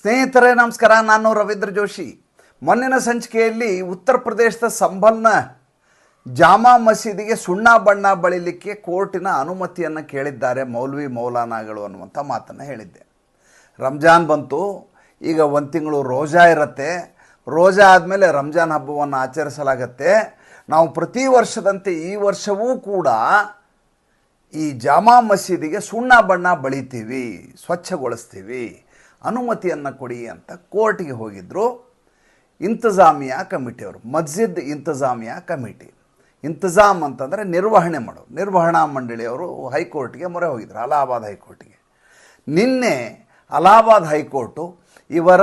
ಸ್ನೇಹಿತರೇ, ನಮಸ್ಕಾರ. ನಾನು ರವೀಂದ್ರ ಜೋಶಿ. ಮೊನ್ನಿನ ಸಂಚಿಕೆಯಲ್ಲಿ ಉತ್ತರ ಪ್ರದೇಶದ ಸಂಬಲ್ನ ಜಾಮಾ ಮಸೀದಿಗೆ ಸುಣ್ಣ ಬಣ್ಣ ಬಳಿಲಿಕ್ಕೆ ಕೋರ್ಟಿನ ಅನುಮತಿಯನ್ನು ಕೇಳಿದ್ದಾರೆ ಮೌಲ್ವಿ ಮೌಲಾನಾಗಳು ಅನ್ನುವಂಥ ಮಾತನ್ನು ಹೇಳಿದ್ದೆ. ರಂಜಾನ್ ಬಂತು. ಈಗ ಒಂದು ತಿಂಗಳು ರೋಜಾ ಇರುತ್ತೆ. ರೋಜಾ ಆದಮೇಲೆ ರಂಜಾನ್ ಹಬ್ಬವನ್ನು ಆಚರಿಸಲಾಗತ್ತೆ. ನಾವು ಪ್ರತಿ ವರ್ಷದಂತೆ ಈ ವರ್ಷವೂ ಕೂಡ ಈ ಜಾಮಾ ಮಸೀದಿಗೆ ಸುಣ್ಣ ಬಣ್ಣ ಬಳಿತೀವಿ, ಸ್ವಚ್ಛಗೊಳಿಸ್ತೀವಿ. ಅನುಮತಿಯನ್ನು ಕೊಡಿ ಅಂತ ಕೋರ್ಟಿಗೆ ಹೋಗಿದ್ದರು ಇಂತಜಾಮಿಯಾ ಕಮಿಟಿಯವರು ಮಸ್ಜಿದ್ ಇಂತಜಾಮಿಯಾ ಕಮಿಟಿ. ಇಂತಜಾಮ್ ಅಂತಂದರೆ ನಿರ್ವಹಣೆ ಮಾಡೋರು ನಿರ್ವಹಣಾ ಮಂಡಳಿಯವರು ಹೈಕೋರ್ಟ್ಗೆ ಮೊರೆ ಹೋಗಿದ್ರು, ಅಲಹಾಬಾದ್ ಹೈಕೋರ್ಟ್ಗೆ. ನಿನ್ನೆ ಅಲಹಾಬಾದ್ ಹೈಕೋರ್ಟು ಇವರ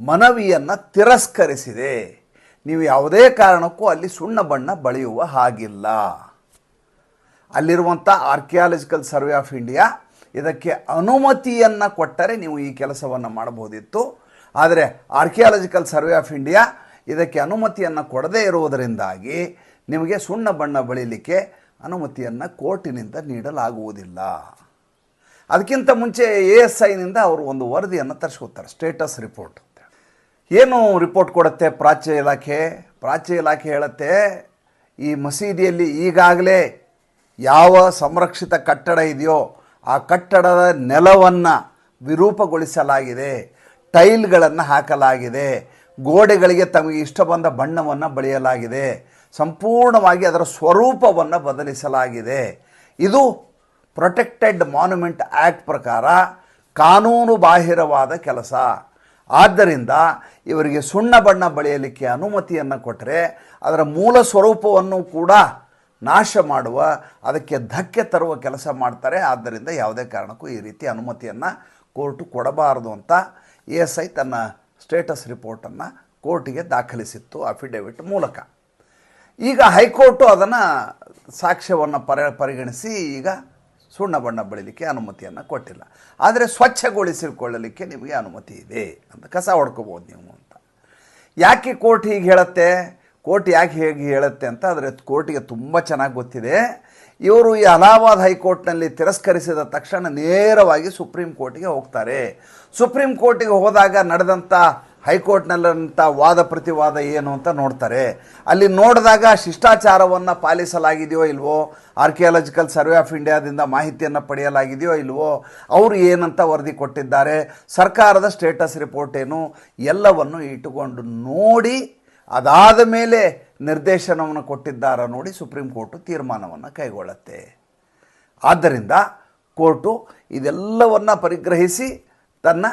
ಮನವಿಯನ್ನು ತಿರಸ್ಕರಿಸಿದೆ. ನೀವು ಯಾವುದೇ ಕಾರಣಕ್ಕೂ ಅಲ್ಲಿ ಸುಣ್ಣ ಬಣ್ಣ ಬಳಿಯುವ ಹಾಗಿಲ್ಲ. ಅಲ್ಲಿರುವಂಥ ಆರ್ಕಿಯಾಲಜಿಕಲ್ ಸರ್ವೆ ಆಫ್ ಇಂಡಿಯಾ ಇದಕ್ಕೆ ಅನುಮತಿಯನ್ನು ಕೊಟ್ಟರೆ ನೀವು ಈ ಕೆಲಸವನ್ನು ಮಾಡಬಹುದಿತ್ತು. ಆದರೆ ಆರ್ಕಿಯಾಲಜಿಕಲ್ ಸರ್ವೆ ಆಫ್ ಇಂಡಿಯಾ ಇದಕ್ಕೆ ಅನುಮತಿಯನ್ನು ಕೊಡದೇ ಇರುವುದರಿಂದಾಗಿ ನಿಮಗೆ ಸುಣ್ಣ ಬಣ್ಣ ಬಳಿಲಿಕ್ಕೆ ಅನುಮತಿಯನ್ನು ಕೋರ್ಟಿನಿಂದ ನೀಡಲಾಗುವುದಿಲ್ಲ. ಅದಕ್ಕಿಂತ ಮುಂಚೆ ಎ ಎಸ್ ಐನಿಂದ ಅವರು ಒಂದು ವರದಿಯನ್ನು ತರಿಸ್ಕೊತಾರೆ ಸ್ಟೇಟಸ್ ರಿಪೋರ್ಟ್ ಏನು ರಿಪೋರ್ಟ್ ಕೊಡುತ್ತೆ? ಪ್ರಾಚ್ಯ ಇಲಾಖೆ? ಪ್ರಾಚ್ಯ ಇಲಾಖೆ ಹೇಳುತ್ತೆ, ಈ ಮಸೀದಿಯಲ್ಲಿ ಈಗಾಗಲೇ ಯಾವ ಸಂರಕ್ಷಿತ ಕಟ್ಟಡ ಇದೆಯೋ ಆ ಕಟ್ಟಡದ ನೆಲವನ್ನು ವಿರೂಪಗೊಳಿಸಲಾಗಿದೆ. ಟೈಲ್ಗಳನ್ನು ಹಾಕಲಾಗಿದೆ. ಗೋಡೆಗಳಿಗೆ ತಮಗೆ ಇಷ್ಟ ಬಂದ ಬಣ್ಣವನ್ನು ಬಳಿಯಲಾಗಿದೆ. ಸಂಪೂರ್ಣವಾಗಿ ಅದರ ಸ್ವರೂಪವನ್ನು ಬದಲಿಸಲಾಗಿದೆ. ಇದು ಪ್ರೊಟೆಕ್ಟೆಡ್ ಮಾನ್ಯುಮೆಂಟ್ ಆ್ಯಕ್ಟ್ ಪ್ರಕಾರ ಕಾನೂನು ಬಾಹಿರವಾದ ಕೆಲಸ. ಆದ್ದರಿಂದ ಇವರಿಗೆ ಸುಣ್ಣ ಬಣ್ಣ ಬಳಿಯಲಿಕ್ಕೆ ಅನುಮತಿಯನ್ನು ಕೊಟ್ಟರೆ ಅದರ ಮೂಲ ಸ್ವರೂಪವನ್ನು ಕೂಡ ನಾಶ ಮಾಡುವ, ಅದಕ್ಕೆ ಧಕ್ಕೆ ತರುವ ಕೆಲಸ ಮಾಡ್ತಾರೆ. ಆದ್ದರಿಂದ ಯಾವುದೇ ಕಾರಣಕ್ಕೂ ಈ ರೀತಿ ಅನುಮತಿಯನ್ನು ಕೋರ್ಟು ಕೊಡಬಾರದು ಅಂತ ಎ ಎಸ್ ಐ ತನ್ನ ಸ್ಟೇಟಸ್ ರಿಪೋರ್ಟನ್ನು ಕೋರ್ಟಿಗೆ ದಾಖಲಿಸಿತ್ತು ಅಫಿಡೇವಿಟ್ ಮೂಲಕ. ಈಗ ಹೈಕೋರ್ಟು ಅದನ್ನು ಸಾಕ್ಷ್ಯವನ್ನು ಪರ, ಪರಿಗಣಿಸಿ ಈಗ ಸುಣ್ಣ ಬಣ್ಣ ಬಳಿಲಿಕ್ಕೆ ಅನುಮತಿಯನ್ನು ಕೊಟ್ಟಿಲ್ಲ. ಆದರೆ ಸ್ವಚ್ಛಗೊಳಿಸಿಕೊಳ್ಳಲಿಕ್ಕೆ ನಿಮಗೆ ಅನುಮತಿ ಇದೆ ಅಂತ ಕಸ ಹೊಡ್ಕೋಬೋದು ನೀವು ಅಂತ. ಯಾಕೆ ಕೋರ್ಟ್ ಹೀಗೆ ಹೇಳುತ್ತೆ? ಕೋರ್ಟ್ ಯಾಕೆ ಹೇಗೆ ಹೇಳುತ್ತೆ ಅಂತ ಆದರೆ ಕೋರ್ಟಿಗೆ ತುಂಬ ಚೆನ್ನಾಗಿ ಗೊತ್ತಿದೆ. ಇವರು ಈ ಅಲಹಾಬಾದ್ ಹೈಕೋರ್ಟ್ನಲ್ಲಿ ತಿರಸ್ಕರಿಸಿದ ತಕ್ಷಣ ನೇರವಾಗಿ ಸುಪ್ರೀಂ ಕೋರ್ಟಿಗೆ ಹೋಗ್ತಾರೆ. ಸುಪ್ರೀಂ ಕೋರ್ಟಿಗೆ ಹೋದಾಗ ನಡೆದಂಥ ಹೈಕೋರ್ಟ್ನಲ್ಲಂಥ ವಾದ ಪ್ರತಿವಾದ ಏನು ಅಂತ ನೋಡ್ತಾರೆ. ಅಲ್ಲಿ ನೋಡಿದಾಗ ಶಿಷ್ಟಾಚಾರವನ್ನು ಪಾಲಿಸಲಾಗಿದೆಯೋ ಇಲ್ವೋ ಆರ್ಕಿಯಾಲಜಿಕಲ್ ಸರ್ವೆ ಆಫ್ ಇಂಡಿಯಾದಿಂದ ಮಾಹಿತಿಯನ್ನು ಪಡೆಯಲಾಗಿದೆಯೋ ಇಲ್ವೋ, ಅವರು ಏನಂತ ವರದಿ ಕೊಟ್ಟಿದ್ದಾರೆ, ಸರ್ಕಾರದ ಸ್ಟೇಟಸ್ ರಿಪೋರ್ಟ್ ಏನು, ಎಲ್ಲವನ್ನು ಇಟ್ಟುಕೊಂಡು ನೋಡಿ ಅದಾದ ಮೇಲೆ ನಿರ್ದೇಶನವನ್ನು ಕೊಟ್ಟಿದ್ದಾರ ನೋಡಿ ಸುಪ್ರೀಂ ಕೋರ್ಟು ತೀರ್ಮಾನವನ್ನು ಕೈಗೊಳ್ಳುತ್ತೆ. ಆದ್ದರಿಂದ ಕೋರ್ಟು ಇದೆಲ್ಲವನ್ನು ಪರಿಗ್ರಹಿಸಿ ತನ್ನ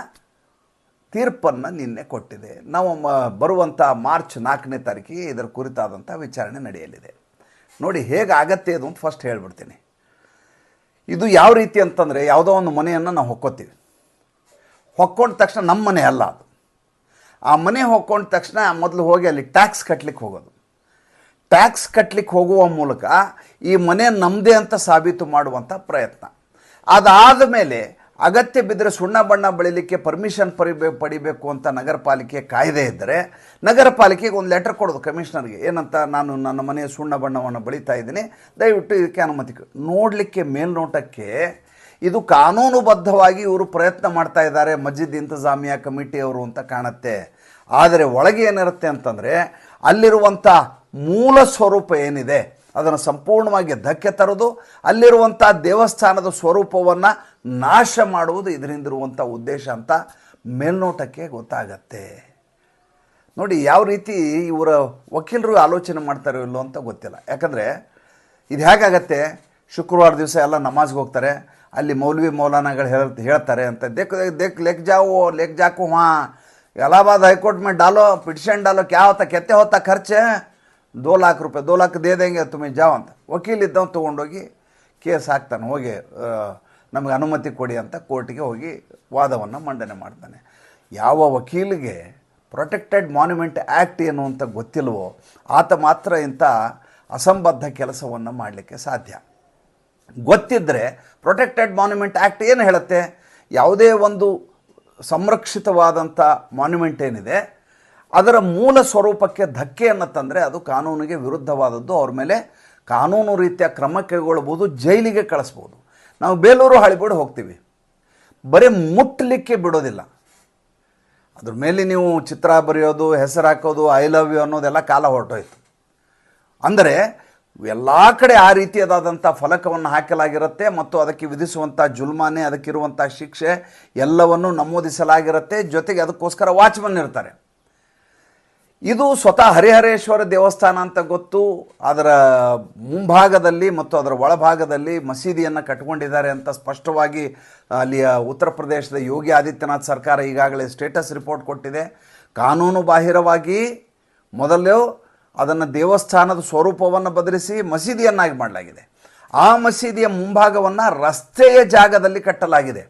ತೀರ್ಪನ್ನು ನಿನ್ನೆ ಕೊಟ್ಟಿದೆ. ನಾವು ಬರುವಂಥ ಮಾರ್ಚ್ ನಾಲ್ಕನೇ ತಾರೀಕಿಗೆ ಇದರ ಕುರಿತಾದಂಥ ವಿಚಾರಣೆ ನಡೆಯಲಿದೆ. ನೋಡಿ ಹೇಗೆ ಆಗತ್ತೆ ಅದು ಅಂತ ಫಸ್ಟ್ ಹೇಳ್ಬಿಡ್ತೀನಿ. ಇದು ಯಾವ ರೀತಿ ಅಂತಂದರೆ ಯಾವುದೋ ಒಂದು ಮನೆಯನ್ನು ನಾವು ಹೊಕ್ಕೋತೀವಿ. ಹೊಕ್ಕೊಂಡ ತಕ್ಷಣ ನಮ್ಮ ಮನೆ ಅಲ್ಲ ಅದು. ಆ ಮನೆ ಹೋಗ್ಕೊಂಡ ತಕ್ಷಣ ಮೊದಲು ಹೋಗಿ ಅಲ್ಲಿ ಟ್ಯಾಕ್ಸ್ ಕಟ್ಟಲಿಕ್ಕೆ ಹೋಗೋದು. ಟ್ಯಾಕ್ಸ್ ಕಟ್ಟಲಿಕ್ಕೆ ಹೋಗುವ ಮೂಲಕ ಈ ಮನೆ ನಮ್ಮದೇ ಅಂತ ಸಾಬೀತು ಮಾಡುವಂಥ ಪ್ರಯತ್ನ. ಅದಾದ ಮೇಲೆ ಅಗತ್ಯ ಬಿದ್ದರೆ ಸುಣ್ಣ ಬಣ್ಣ ಬೆಳಿಲಿಕ್ಕೆ ಪರ್ಮಿಷನ್ ಪಡಿಬೇ ಪಡಿಬೇಕು ಅಂತ ನಗರ ಪಾಲಿಕೆ ಕಾಯ್ದೆ ಇದ್ದರೆ ನಗರ ಪಾಲಿಕೆಗೆ ಒಂದು ಲೆಟರ್ ಕೊಡೋದು ಕಮಿಷನರ್ಗೆ ಏನಂತ, ನಾನು ನನ್ನ ಮನೆಯ ಸುಣ್ಣ ಬಣ್ಣವನ್ನು ಬಳಿತಾ ಇದ್ದೀನಿ. ದಯವಿಟ್ಟು ಇದಕ್ಕೆ ಅನುಮತಿ. ನೋಡಲಿಕ್ಕೆ ಮೇಲ್ನೋಟಕ್ಕೆ ಇದು ಕಾನೂನುಬದ್ಧವಾಗಿ ಇವರು ಪ್ರಯತ್ನ ಮಾಡ್ತಾ ಇದ್ದಾರೆ. ಮಸ್ಜಿದ್ ಇಂತಜಾಮಿಯಾ ಕಮಿಟಿಯವರು ಅಂತ ಕಾಣುತ್ತೆ. ಆದರೆ ಒಳಗೆ ಏನಿರುತ್ತೆ ಅಂತಂದರೆ ಅಲ್ಲಿರುವಂಥ ಮೂಲ ಸ್ವರೂಪ ಏನಿದೆ, ಅದನ್ನು ಸಂಪೂರ್ಣವಾಗಿ ಧಕ್ಕೆ ತರೋದು ಅಲ್ಲಿರುವಂಥ ದೇವಸ್ಥಾನದ ಸ್ವರೂಪವನ್ನು ನಾಶ ಮಾಡುವುದು ಇದರಿಂದಿರುವಂಥ ಉದ್ದೇಶ ಅಂತ ಮೇಲ್ನೋಟಕ್ಕೆ ಗೊತ್ತಾಗತ್ತೆ. ನೋಡಿ, ಯಾವ ರೀತಿ ಇವರ ವಕೀಲರು ಆಲೋಚನೆ ಮಾಡ್ತಾರೋ ಇಲ್ಲೋ ಅಂತ ಗೊತ್ತಿಲ್ಲ. ಯಾಕಂದರೆ, ಇದು ಹೇಗಾಗತ್ತೆ? ಶುಕ್ರವಾರ ದಿವಸ ಎಲ್ಲ ನಮಾಜ್ಗೆ ಹೋಗ್ತಾರೆ. ಅಲ್ಲಿ ಮೌಲ್ವಿ ಮೌಲಾನಾಗಳು ಹೇಳ್ ಹೇಳ್ತಾರೆ ಅಂತ ದೇಕ್ ದೇಕ್ ಲೆಕ್ ಜಾವು ಲೆಕ್ ಜಾಕು ಹಾ इलाहाबाद हाईकोर्ट में डालो पिटिशन डालो क्या होता कहते होता खर्च दो लाख रुपए दो लाख दे देंगे तुम्हें जाओ ಅಂತ ವಕೀಲ್ ಇದ್ದವ್ ತೊಗೊಂಡೋಗಿ ಕೇಸ್ ಹಾಕ್ತಾನೆ ಹೋಗಿ ಆ, ನಮಗೆ ಅನುಮತಿ ಕೊಡಿ ಅಂತ ಕೋರ್ಟಿಗೆ ಹೋಗಿ ವಾದವನ್ನು ಮಂಡನೆ ಮಾಡ್ತಾನೆ ಯಾವ ವಕೀಲಿಗೆ ಪ್ರೊಟೆಕ್ಟೆಡ್ ಮಾನ್ಯುಮೆಂಟ್ ಆ್ಯಕ್ಟ್ ಏನು ಅಂತ ಗೊತ್ತಿಲ್ವೋ ಆತ ಮಾತ್ರ ಇಂಥ ಅಸಂಬದ್ಧ ಕೆಲಸವನ್ನು ಮಾಡಲಿಕ್ಕೆ ಸಾಧ್ಯ ಗೊತ್ತಿದ್ದರೆ ಪ್ರೊಟೆಕ್ಟೆಡ್ ಮಾನ್ಯುಮೆಂಟ್ ಆ್ಯಕ್ಟ್ ಏನು ಹೇಳುತ್ತೆ? ಯಾವುದೇ ಒಂದು ಸಂರಕ್ಷಿತವಾದಂಥ ಮಾನ್ಯುಮೆಂಟ್ ಏನಿದೆ, ಅದರ ಮೂಲ ಸ್ವರೂಪಕ್ಕೆ ಧಕ್ಕೆಯನ್ನು ತಂದರೆ ಅದು ಕಾನೂನಿಗೆ ವಿರುದ್ಧವಾದದ್ದು. ಅವ್ರ ಮೇಲೆ ಕಾನೂನು ರೀತಿಯ ಕ್ರಮ ಕೈಗೊಳ್ಬೋದು ಜೈಲಿಗೆ ಕಳಿಸ್ಬೋದು. ನಾವು ಬೇಲೂರು ಹಳಿಬಿಡು ಹೋಗ್ತೀವಿ. ಬರೀ ಮುಟ್ಟಲಿಕ್ಕೆ ಬಿಡೋದಿಲ್ಲ. ಅದ್ರ ಮೇಲೆ ನೀವು ಚಿತ್ರ ಬರೆಯೋದು ಹೆಸರು ಹಾಕೋದು ಐ ಲವ್ ಯು ಅನ್ನೋದೆಲ್ಲ ಕಾಲ ಹೊರಟೋಯ್ತು. ಅಂದರೆ ಎಲ್ಲ ಕಡೆ ಆ ರೀತಿಯಾದಂಥ ಫಲಕವನ್ನು ಹಾಕಲಾಗಿರುತ್ತೆ ಮತ್ತು ಅದಕ್ಕೆ ವಿಧಿಸುವಂಥ ಜುಲ್ಮಾನೆ ಅದಕ್ಕಿರುವಂಥ ಶಿಕ್ಷೆ ಎಲ್ಲವನ್ನು ನಮೂದಿಸಲಾಗಿರುತ್ತೆ. ಜೊತೆಗೆ ಅದಕ್ಕೋಸ್ಕರ ವಾಚ್ಮನ್ ಇರ್ತಾರೆ. ಇದು ಸ್ವತಃ ಹರಿಹರೇಶ್ವರ ದೇವಸ್ಥಾನ ಅಂತ ಗೊತ್ತು. ಅದರ ಮುಂಭಾಗದಲ್ಲಿ ಮತ್ತು ಅದರ ಒಳಭಾಗದಲ್ಲಿ ಮಸೀದಿಯನ್ನು ಕಟ್ಕೊಂಡಿದ್ದಾರೆ ಅಂತ ಸ್ಪಷ್ಟವಾಗಿ ಅಲ್ಲಿಯ ಉತ್ತರ ಪ್ರದೇಶದ ಯೋಗಿ ಆದಿತ್ಯನಾಥ್ ಸರ್ಕಾರ ಈಗಾಗಲೇ ಸ್ಟೇಟಸ್ ರಿಪೋರ್ಟ್ ಕೊಟ್ಟಿದೆ. ಕಾನೂನು ಬಾಹಿರವಾಗಿ ಮೊದಲು ಅದನ್ನು ದೇವಸ್ಥಾನದ ಸ್ವರೂಪವನ್ನು ಬದಲಿಸಿ ಮಸೀದಿಯನ್ನಾಗಿ ಮಾಡಲಾಗಿದೆ. ಆ ಮಸೀದಿಯ ಮುಂಭಾಗವನ್ನು ರಸ್ತೆಯ ಜಾಗದಲ್ಲಿ ಕಟ್ಟಲಾಗಿದೆ.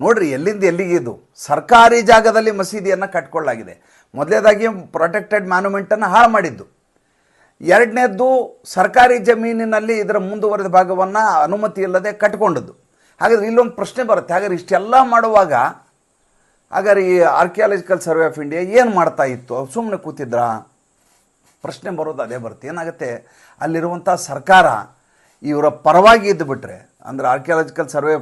ನೋಡ್ರಿ, ಎಲ್ಲಿಂದ ಎಲ್ಲಿಗೆ ಇದು? ಸರ್ಕಾರಿ ಜಾಗದಲ್ಲಿ ಮಸೀದಿಯನ್ನು ಕಟ್ಕೊಳ್ಳಲಾಗಿದೆ. ಮೊದಲೇದಾಗಿ ಪ್ರೊಟೆಕ್ಟೆಡ್ ಮ್ಯಾನುಮೆಂಟನ್ನು ಹಾಳು ಮಾಡಿದ್ದು. ಎರಡನೇದ್ದು, ಸರ್ಕಾರಿ ಜಮೀನಿನಲ್ಲಿ ಇದರ ಮುಂದುವರೆದ ಭಾಗವನ್ನು ಅನುಮತಿ ಇಲ್ಲದೆ ಕಟ್ಕೊಂಡದ್ದು. ಹಾಗಾದ್ರೆ ಇಲ್ಲೊಂದು ಪ್ರಶ್ನೆ ಬರುತ್ತೆ. ಹಾಗಾದ್ರೆ ಇಷ್ಟೆಲ್ಲ ಮಾಡುವಾಗ, ಹಾಗಾದ್ರೆ ಈ ಆರ್ಕಿಯಾಲಜಿಕಲ್ ಸರ್ವೆ ಆಫ್ ಇಂಡಿಯಾ ಏನು ಮಾಡ್ತಾ ಇತ್ತು? ಸುಮ್ಮನೆ ಕೂತಿದ್ರಾ? ಪ್ರಶ್ನೆ ಬರೋದು ಅದೇ ಬರುತ್ತೆ. ಏನಾಗುತ್ತೆ? ಅಲ್ಲಿರುವಂಥ ಸರ್ಕಾರ ಇವರ ಪರವಾಗಿ ಇದ್ದುಬಿಟ್ರೆ ಅಂದರೆ ಆರ್ಕಿಯಾಲಜಿಕಲ್ ಸರ್ವೆ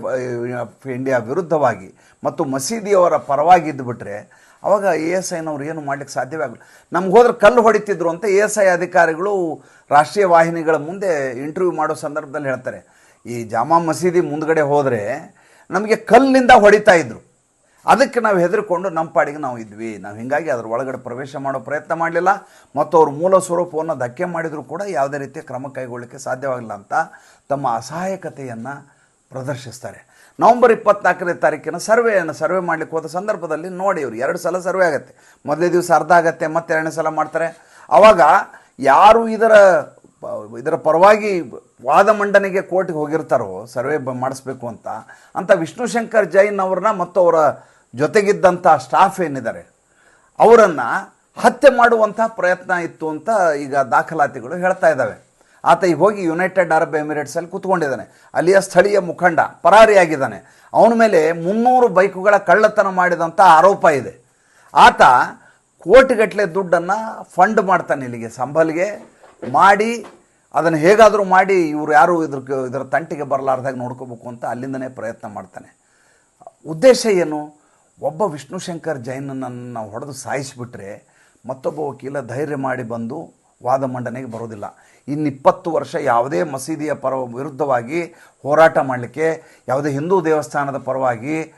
ಆಫ್ ಇಂಡಿಯಾ ವಿರುದ್ಧವಾಗಿ ಮತ್ತು ಮಸೀದಿಯವರ ಪರವಾಗಿ ಇದ್ದುಬಿಟ್ರೆ ಅವಾಗ ಎ ಎಸ್ ಐನವ್ರು ಏನು ಮಾಡ್ಲಿಕ್ಕೆ ಸಾಧ್ಯವೇ ಆಗಲ್ಲ ನಮ್ಗೆ ಹೋದ್ರೆ ಕಲ್ಲು ಹೊಡಿತಿದ್ರು ಅಂತ ಎ ಎಸ್ ಐ ಅಧಿಕಾರಿಗಳು ರಾಷ್ಟ್ರೀಯ ವಾಹಿನಿಗಳ ಮುಂದೆ ಇಂಟರ್ವ್ಯೂ ಮಾಡೋ ಸಂದರ್ಭದಲ್ಲಿ ಹೇಳ್ತಾರೆ. ಈ ಜಾಮಾ ಮಸೀದಿ ಮುಂದಗಡೆ ಹೋದರೆ ನಮಗೆ ಕಲ್ಲಿನಿಂದ ಹೊಡಿತಾ ಇದ್ರು. ಅದಕ್ಕೆ ನಾವು ಹೆದರ್ಕೊಂಡು ನಮ್ಮ ಪಾಡಿಗೆ ನಾವು ಇದ್ವಿ. ನಾವು ಹೀಗಾಗಿ ಅದ್ರ ಒಳಗಡೆ ಪ್ರವೇಶ ಮಾಡೋ ಪ್ರಯತ್ನ ಮಾಡಲಿಲ್ಲ. ಮತ್ತು ಅವ್ರ ಮೂಲ ಸ್ವರೂಪವನ್ನು ಧಕ್ಕೆ ಮಾಡಿದರೂ ಕೂಡ ಯಾವುದೇ ರೀತಿಯ ಕ್ರಮ ಕೈಗೊಳ್ಳಲಿಕ್ಕೆ ಸಾಧ್ಯವಾಗಿಲ್ಲ ಅಂತ ತಮ್ಮ ಅಸಹಾಯಕತೆಯನ್ನು ಪ್ರದರ್ಶಿಸ್ತಾರೆ. ನವಂಬರ್ ಇಪ್ಪತ್ನಾಲ್ಕನೇ ತಾರೀಕಿನ ಸರ್ವೆಯನ್ನು ಸರ್ವೆ ಮಾಡಲಿಕ್ಕೆ ಹೋದ ಸಂದರ್ಭದಲ್ಲಿ ನೋಡಿ ಇವರು ಎರಡು ಸಲ ಸರ್ವೆ ಆಗುತ್ತೆ. ಮೊದಲೇ ದಿವಸ ಅರ್ಧ ಆಗತ್ತೆ ಮತ್ತೆ ಎರಡನೇ ಸಲ ಮಾಡ್ತಾರೆ. ಆವಾಗ ಯಾರು ಇದರ ಇದರ ಪರವಾಗಿ ವಾದ ಮಂಡನೆಗೆ ಕೋರ್ಟ್ಗೆ ಹೋಗಿರ್ತಾರೋ, ಸರ್ವೆ ಮಾಡಿಸ್ಬೇಕು ಅಂತ ಅಂತ ವಿಷ್ಣುಶಂಕರ್ ಜೈನ್ ಅವ್ರನ್ನ ಮತ್ತು ಅವರ ಜೊತೆಗಿದ್ದಂಥ ಸ್ಟಾಫ್ ಏನಿದ್ದಾರೆ, ಅವರನ್ನು ಹತ್ಯೆ ಮಾಡುವಂಥ ಪ್ರಯತ್ನ ಇತ್ತು ಅಂತ ಈಗ ದಾಖಲಾತಿಗಳು ಹೇಳ್ತಾ ಇದ್ದಾವೆ. ಆತ ಈಗ ಹೋಗಿ ಯುನೈಟೆಡ್ ಅರಬ್ ಎಮಿರೇಟ್ಸಲ್ಲಿ ಕೂತ್ಕೊಂಡಿದ್ದಾನೆ. ಅಲ್ಲಿಯ ಸ್ಥಳೀಯ ಮುಖಂಡ, ಪರಾರಿಯಾಗಿದ್ದಾನೆ. ಅವನ ಮೇಲೆ ಮುನ್ನೂರು ಬೈಕುಗಳ ಕಳ್ಳತನ ಮಾಡಿದಂಥ ಆರೋಪ ಇದೆ. ಆತ ಕೋಟಿಗಟ್ಟಲೆ ದುಡ್ಡನ್ನು ಫಂಡ್ ಮಾಡ್ತಾನೆ ಇಲ್ಲಿಗೆ, ಸಂಬಲ್ಗೆ ಮಾಡಿ, ಅದನ್ನು ಹೇಗಾದರೂ ಮಾಡಿ ಇವರು ಯಾರು ಇದ್ರ ಇದರ ತಂಟಿಗೆ ಬರಲಾರ್ದಾಗ ನೋಡ್ಕೋಬೇಕು ಅಂತ ಅಲ್ಲಿಂದನೇ ಪ್ರಯತ್ನ ಮಾಡ್ತಾನೆ. ಉದ್ದೇಶ ಏನು? ಒಬ್ಬ ವಿಷ್ಣುಶಂಕರ್ ಜೈನನನ್ನು ನಾವು ಹೊಡೆದು ಸಾಯಿಸಿಬಿಟ್ರೆ ಮತ್ತೊಬ್ಬ ವಕೀಲ ಧೈರ್ಯ ಮಾಡಿ ಬಂದು ವಾದ ಮಂಡನೆಗೆ ಬರೋದಿಲ್ಲ. ಇನ್ನಿಪ್ಪತ್ತು ವರ್ಷ ಯಾವುದೇ ಮಸೀದಿಯ ಪರ ವಿರುದ್ಧವಾಗಿ ಹೋರಾಟ ಮಾಡಲಿಕ್ಕೆ, ಯಾವುದೇ ಹಿಂದೂ ದೇವಸ್ಥಾನದ ಪರವಾಗಿ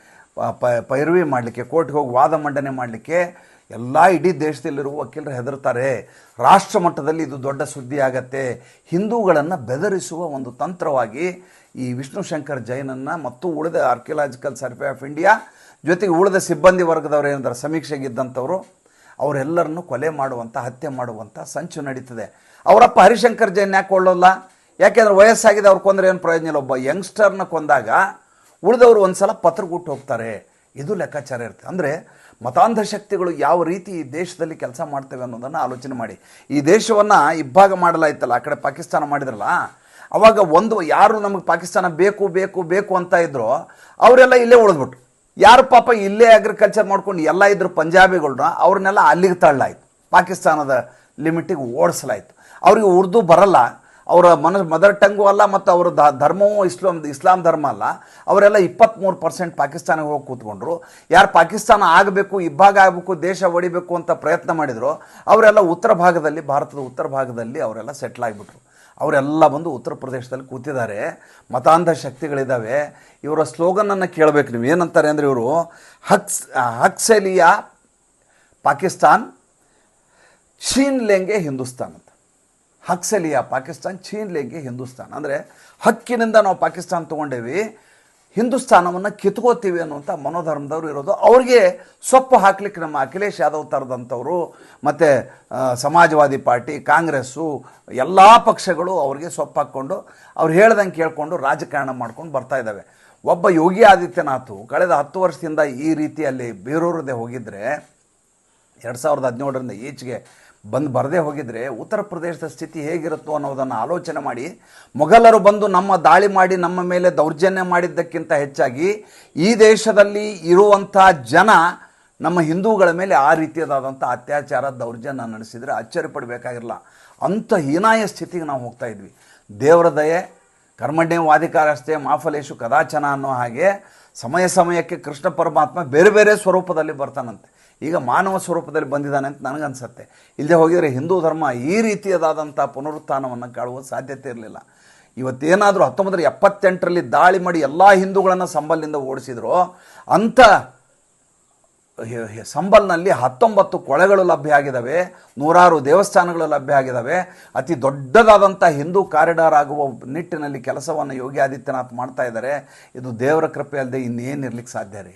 ಪ- ಪೈರವಿ ಮಾಡಲಿಕ್ಕೆ, ಕೋರ್ಟ್ಗೆ ಹೋಗಿ ವಾದ ಮಂಡನೆ ಮಾಡಲಿಕ್ಕೆ ಎಲ್ಲ ಇಡೀ ದೇಶದಲ್ಲಿರುವ ವಕೀಲರು ಹೆದರ್ತಾರೆ. ರಾಷ್ಟ್ರ ಮಟ್ಟದಲ್ಲಿ ಇದು ದೊಡ್ಡ ಸುದ್ದಿ ಆಗತ್ತೆ ಹಿಂದೂಗಳನ್ನು ಬೆದರಿಸುವ ಒಂದು ತಂತ್ರವಾಗಿ ಈ ವಿಷ್ಣುಶಂಕರ್ ಜೈನನ್ನು ಮತ್ತು ಉಳಿದ ಆರ್ಕಿಯಲಾಜಿಕಲ್ ಸರ್ವೆ ಆಫ್ ಇಂಡಿಯಾ ಜೊತೆಗೆ ಉಳಿದ ಸಿಬ್ಬಂದಿ ವರ್ಗದವರು ಸಮೀಕ್ಷೆಗೆ ಸಮೀಕ್ಷೆಗಿದ್ದಂಥವರು, ಅವರೆಲ್ಲರನ್ನು ಕೊಲೆ ಮಾಡುವಂಥ ಹತ್ಯೆ ಮಾಡುವಂಥ ಸಂಚು ನಡೀತದೆ. ಅವರಪ್ಪ ಹರಿಶಂಕರ್ ಜೈನ್ ಯಾಕೆ ಕೊಳ್ಳೋಲ್ಲ? ಯಾಕೆಂದ್ರೆ ವಯಸ್ಸಾಗಿದೆ, ಅವ್ರು ಕೊಂದ್ರೆ ಏನು ಪ್ರಯೋಜನ ಇಲ್ಲ. ಒಬ್ಬ ಯಂಗ್ಸ್ಟರ್ನ ಕೊಂದಾಗ ಉಳಿದವರು ಒಂದು ಸಲ ಪತ್ರಗುಟ್ಟು ಹೋಗ್ತಾರೆ. ಇದು ಲೆಕ್ಕಾಚಾರ ಇರುತ್ತೆ. ಅಂದರೆ ಮತಾಂಧ ಶಕ್ತಿಗಳು ಯಾವ ರೀತಿ ಈ ದೇಶದಲ್ಲಿ ಕೆಲಸ ಮಾಡ್ತವೆ ಅನ್ನೋದನ್ನು ಆಲೋಚನೆ ಮಾಡಿ. ಈ ದೇಶವನ್ನು ಇಬ್ಬಾಗ ಮಾಡಲಾಯ್ತಲ್ಲ, ಆ ಕಡೆ ಪಾಕಿಸ್ತಾನ ಮಾಡಿದ್ರಲ್ಲ? ಅವಾಗ ಒಂದು ಯಾರು ನಮಗೆ ಪಾಕಿಸ್ತಾನ ಬೇಕು ಬೇಕು ಬೇಕು ಅಂತ ಇದ್ರೋ, ಅವರೆಲ್ಲ ಇಲ್ಲೇ ಉಳಿದ್ಬಿಟ್ರು. ಯಾರು ಪಾಪ ಇಲ್ಲೇ ಅಗ್ರಿಕಲ್ಚರ್ ಮಾಡ್ಕೊಂಡು ಎಲ್ಲ ಇದ್ರು ಪಂಜಾಬಿಗಳನ್ನ ಅವ್ರನ್ನೆಲ್ಲ ಅಲ್ಲಿಗೆ ತಳ್ಳಾಯಿತು. ಪಾಕಿಸ್ತಾನದ ಲಿಮಿಟಿಗೆ ಓಡಿಸಲಾಯ್ತು. ಅವ್ರಿಗೆ ಉರ್ದು ಬರಲ್ಲ. ಅವರ ಮನ ಮದರ್ ಟಂಗು ಅಲ್ಲ ಮತ್ತು ಅವರ ದ, ಧರ್ಮವೂ ಇಸ್ಲಾಂ ಇಸ್ಲಾಂ ಧರ್ಮ ಅಲ್ಲ. ಅವರೆಲ್ಲ ಇಪ್ಪತ್ತ್ಮೂರು ಪರ್ಸೆಂಟ್ ಪಾಕಿಸ್ತಾನಕ್ಕೆ ಹೋಗಿ ಕೂತ್ಕೊಂಡ್ರು. ಯಾರು ಪಾಕಿಸ್ತಾನ ಆಗಬೇಕು, ಇಬ್ಬಾಗ ಆಗಬೇಕು, ದೇಶ ಒಡಿಬೇಕು ಅಂತ ಪ್ರಯತ್ನ ಮಾಡಿದರು, ಅವರೆಲ್ಲ ಉತ್ತರ ಭಾಗದಲ್ಲಿ, ಭಾರತದ ಉತ್ತರ ಭಾಗದಲ್ಲಿ ಅವರೆಲ್ಲ ಸೆಟ್ಲ್ ಆಗಿಬಿಟ್ರು. ಅವರೆಲ್ಲ ಬಂದು ಉತ್ತರ ಪ್ರದೇಶದಲ್ಲಿ ಕೂತಿದ್ದಾರೆ. ಮತಾಂಧ ಶಕ್ತಿಗಳಿದ್ದಾವೆ. ಇವರ ಸ್ಲೋಗನನ್ನು ಕೇಳಬೇಕು ನೀವು. ಏನಂತಾರೆ ಅಂದರೆ ಇವರು, ಹಕ್ಸ್ ಹಕ್ಸೆಲಿಯಾ, ಪಾಕಿಸ್ತಾನ್ ಚೀನ್ ಲೆಂಗೆ ಹಿಂದೂಸ್ತಾನ್ ಅಂತ. ಹಕ್ಸೆಲಿಯಾ, ಪಾಕಿಸ್ತಾನ್ ಚೀನ್ ಲೆಂಗೆ ಹಿಂದೂಸ್ತಾನ್. ಅಂದರೆ ಹಕ್ಕಿನಿಂದ ನಾವು ಪಾಕಿಸ್ತಾನ ತೊಗೊಂಡೇವಿ. ಹಿಂದೂಸ್ತಾನವನ್ನು ಕಿತ್ಕೋತೀವಿ ಅನ್ನುವಂಥ ಮನೋಧರ್ಮದವರು ಇರೋದು. ಅವ್ರಿಗೆ ಸೊಪ್ಪು ಹಾಕ್ಲಿಕ್ಕೆ ನಮ್ಮ ಅಖಿಲೇಶ್ ಯಾದವ್ ಥರದಂಥವರು ಮತ್ತು ಸಮಾಜವಾದಿ ಪಾರ್ಟಿ, ಕಾಂಗ್ರೆಸ್ಸು, ಎಲ್ಲ ಪಕ್ಷಗಳು ಅವ್ರಿಗೆ ಸೊಪ್ಪು ಹಾಕ್ಕೊಂಡು, ಅವ್ರು ಹೇಳ್ದಂಗೆ ಕೇಳಿಕೊಂಡು ರಾಜಕಾರಣ ಮಾಡ್ಕೊಂಡು ಬರ್ತಾ ಇದ್ದಾವೆ ಒಬ್ಬ ಯೋಗಿ ಆದಿತ್ಯನಾಥ್ ಕಳೆದ ಹತ್ತು ವರ್ಷದಿಂದ ಈ ರೀತಿಯಲ್ಲಿ ಬೇರೂರದೆ ಹೋಗಿದ್ದರೆ ಎರಡು ಸಾವಿರದ ಹದಿನೇಳರಿಂದ ಈಚೆಗೆ ಬಂದು ಬರದೇ ಹೋಗಿದ್ರೆ ಉತ್ತರ ಪ್ರದೇಶದ ಸ್ಥಿತಿ ಹೇಗಿರುತ್ತೋ ಅನ್ನೋದನ್ನು ಆಲೋಚನೆ ಮಾಡಿ ಮೊಘಲರು ಬಂದು ನಮ್ಮ ದಾಳಿ ಮಾಡಿ ನಮ್ಮ ಮೇಲೆ ದೌರ್ಜನ್ಯ ಮಾಡಿದ್ದಕ್ಕಿಂತ ಹೆಚ್ಚಾಗಿ ಈ ದೇಶದಲ್ಲಿ ಇರುವಂಥ ಜನ ನಮ್ಮ ಹಿಂದೂಗಳ ಮೇಲೆ ಆ ರೀತಿಯದಾದಂಥ ಅತ್ಯಾಚಾರ, ದೌರ್ಜನ್ಯ ನಡೆಸಿದರೆ ಅಚ್ಚರಿ ಪಡಬೇಕಾಗಿರಲ್ಲ. ಅಂಥ ಹೀನಾಯ ಸ್ಥಿತಿಗೆ ನಾವು ಹೋಗ್ತಾ ಇದ್ವಿ. ದೇವರ ದಯೆ ಕರ್ಮಣ್ಯ ವಾದಿಕಾರಸ್ಥೆ ಮಾಫಲೇಶು ಕದಾಚನ ಅನ್ನೋ ಹಾಗೆ ಸಮಯ ಸಮಯಕ್ಕೆ ಕೃಷ್ಣ ಪರಮಾತ್ಮ ಬೇರೆ ಬೇರೆ ಸ್ವರೂಪದಲ್ಲಿ ಬರ್ತಾನಂತೆ. ಈಗ ಮಾನವ ಸ್ವರೂಪದಲ್ಲಿ ಬಂದಿದ್ದಾನೆ ಅಂತ ನನಗನ್ಸುತ್ತೆ. ಇಲ್ಲದೆ ಹೋಗಿದರೆ ಹಿಂದೂ ಧರ್ಮ ಈ ರೀತಿಯದಾದಂಥ ಪುನರುತ್ಥಾನವನ್ನು ಕಾಣುವ ಸಾಧ್ಯತೆ ಇರಲಿಲ್ಲ. ಇವತ್ತೇನಾದರೂ ಹತ್ತೊಂಬತ್ತರ ಎಪ್ಪತ್ತೆಂಟರಲ್ಲಿ ದಾಳಿ ಮಾಡಿ ಎಲ್ಲ ಹಿಂದೂಗಳನ್ನು ಸಂಬಲ್ನಿಂದ ಓಡಿಸಿದ್ರು, ಅಂಥ ಸಂಬಲ್ನಲ್ಲಿ ಹತ್ತೊಂಬತ್ತು ಕೊಳೆಗಳು ಲಭ್ಯ ಆಗಿದ್ದಾವೆ, ನೂರಾರು ದೇವಸ್ಥಾನಗಳು ಲಭ್ಯ ಆಗಿದ್ದಾವೆ, ಅತಿ ದೊಡ್ಡದಾದಂಥ ಹಿಂದೂ ಕಾರಿಡಾರ್ ಆಗುವ ನಿಟ್ಟಿನಲ್ಲಿ ಕೆಲಸವನ್ನು ಯೋಗಿ ಆದಿತ್ಯನಾಥ್ ಮಾಡ್ತಾ ಇದ್ದಾರೆ. ಇದು ದೇವರ ಕೃಪೆ ಅಲ್ಲದೆ ಇನ್ನೇನು ಇರ್ಲಿಕ್ಕೆ ಸಾಧ್ಯ ರೀ?